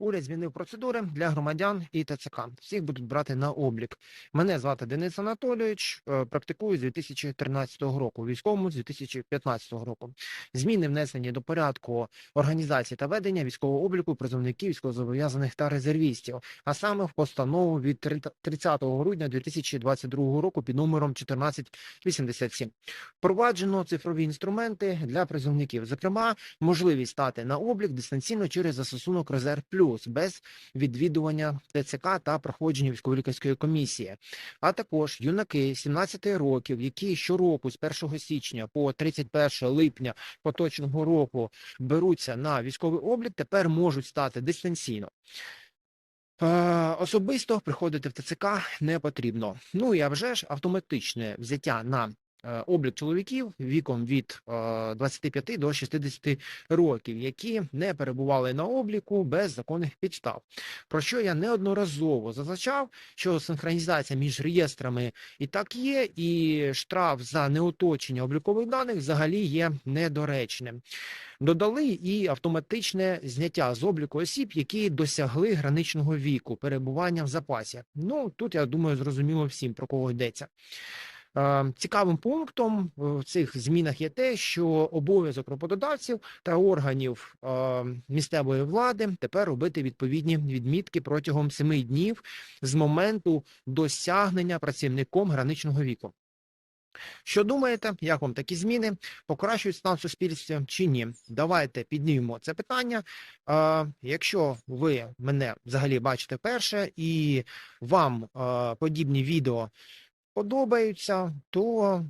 Уряд змінив процедури для громадян і ТЦК. Всіх будуть брати на облік. Мене звати Денис Анатолійович. е, Практикую з 2013 року. Військовому з 2015 року. Зміни внесені до порядку організації та ведення військового обліку призовників, військовозобов'язаних та резервістів, а саме в постанову від 30 грудня 2022 року під номером 1487. Впроваджено цифрові інструменти для призовників, зокрема, можливість стати на облік дистанційно через застосунок Резерв Плюс без відвідування ТЦК та проходження військово-лікарської комісії, а також юнаки 17 років, які щороку з 1 січня по 31 липня поточного року беруться на військовий облік, тепер можуть стати дистанційно. Е, Особисто приходити в ТЦК не потрібно. Ну і а вже ж автоматичне взяття на облік чоловіків віком від е, 25 до 60 років, які не перебували на обліку без законних підстав. Про що я неодноразово зазначав, що синхронізація між реєстрами і так є, і штраф за неуточення облікових даних взагалі є недоречним. Додали і автоматичне зняття з обліку осіб, які досягли граничного віку перебування в запасі. Ну тут я думаю, зрозуміло всім про кого йдеться. Е, Цікавим пунктом в цих змінах є те, що обов'язок роботодавців та органів е, місцевої влади тепер робити відповідні відмітки протягом семи днів з моменту досягнення працівником граничного віку. Що думаєте, як вам такі зміни покращують стан в суспільстві чи ні? Давайте піднімемо це питання. Е, якщо ви мене взагалі бачите перше і вам подібні відео подобаються, то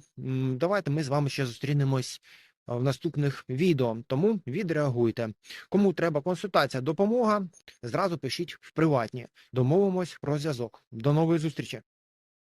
давайте ми з вами ще зустрінемось в наступних відео. Тому відреагуйте. Кому треба консультація, допомога, зразу пишіть в приватні. Домовимось про зв'язок. До нової зустрічі.